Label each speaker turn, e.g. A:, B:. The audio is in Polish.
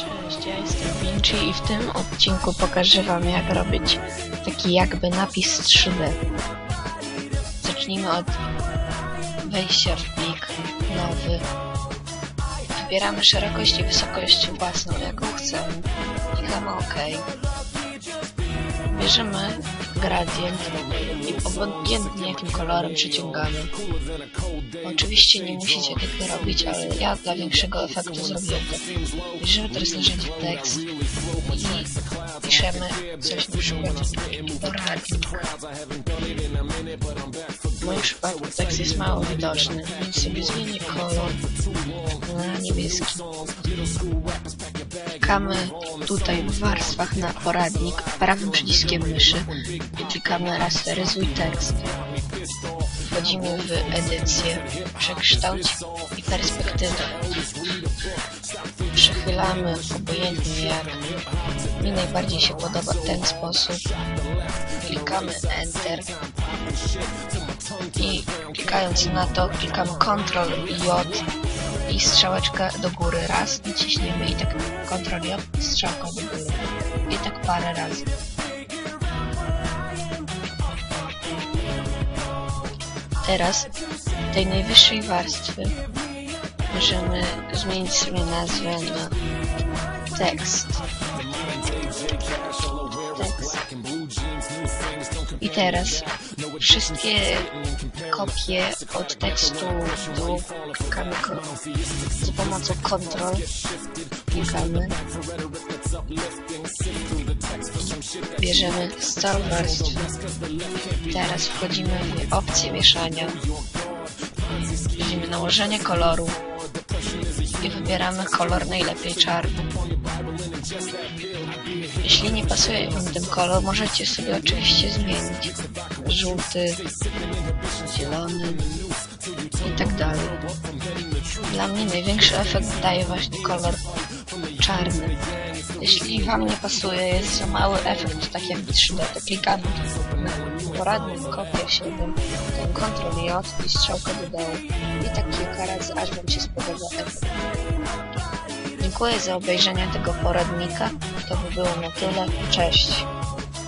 A: Cześć, ja jestem Vinci i w tym odcinku pokażę wam jak robić taki jakby napis 3D. Zacznijmy od wejścia w plik nowy. Wybieramy szerokość i wysokość własną, jaką chcemy. Klikamy OK. Bierzemy gradient obojętnie jakim kolorem przyciągamy. Oczywiście nie musicie tego robić, ale ja dla większego efektu zrobiłem to. Bierzemy teraz narzędzie tekst i piszemy coś na przykład. W moim przypadku tekst jest mało widoczny, więc sobie zmienię kolor na niebieski. Klikamy tutaj w warstwach na poradnik prawym przyciskiem myszy i klikamy rasteryzuj tekst. Wchodzimy w edycję, przekształć i perspektywę. Przechylamy obojętnie jak mi najbardziej się podoba ten sposób. Klikamy Enter i klikając na to klikamy Ctrl J i strzałeczkę do góry raz i ciśniemy i tak Ctrl J i strzałką do góry i tak parę razy. Teraz tej najwyższej warstwy możemy zmienić sobie nazwę na tekst. Tekst. I teraz wszystkie kopie od tekstu do klikamy ko- za pomocą Ctrl klikamy. Bierzemy warstwę teraz wchodzimy w opcję mieszania. Widzimy nałożenie koloru i wybieramy kolor najlepiej czarny jeśli nie pasuje wam ten kolor, możecie sobie oczywiście zmienić. Żółty, zielony i tak dalej. Dla mnie największy efekt daje właśnie kolor czarny. Jeśli wam nie pasuje, jest za mały efekt, tak jak w 3D, to klikamy na poradnik kopia 7, ten Ctrl J i strzałkę do dołu. I tak kilka razy, aż wam się spodoba efekt. Dziękuję za obejrzenie tego poradnika. To by było na tyle. Cześć.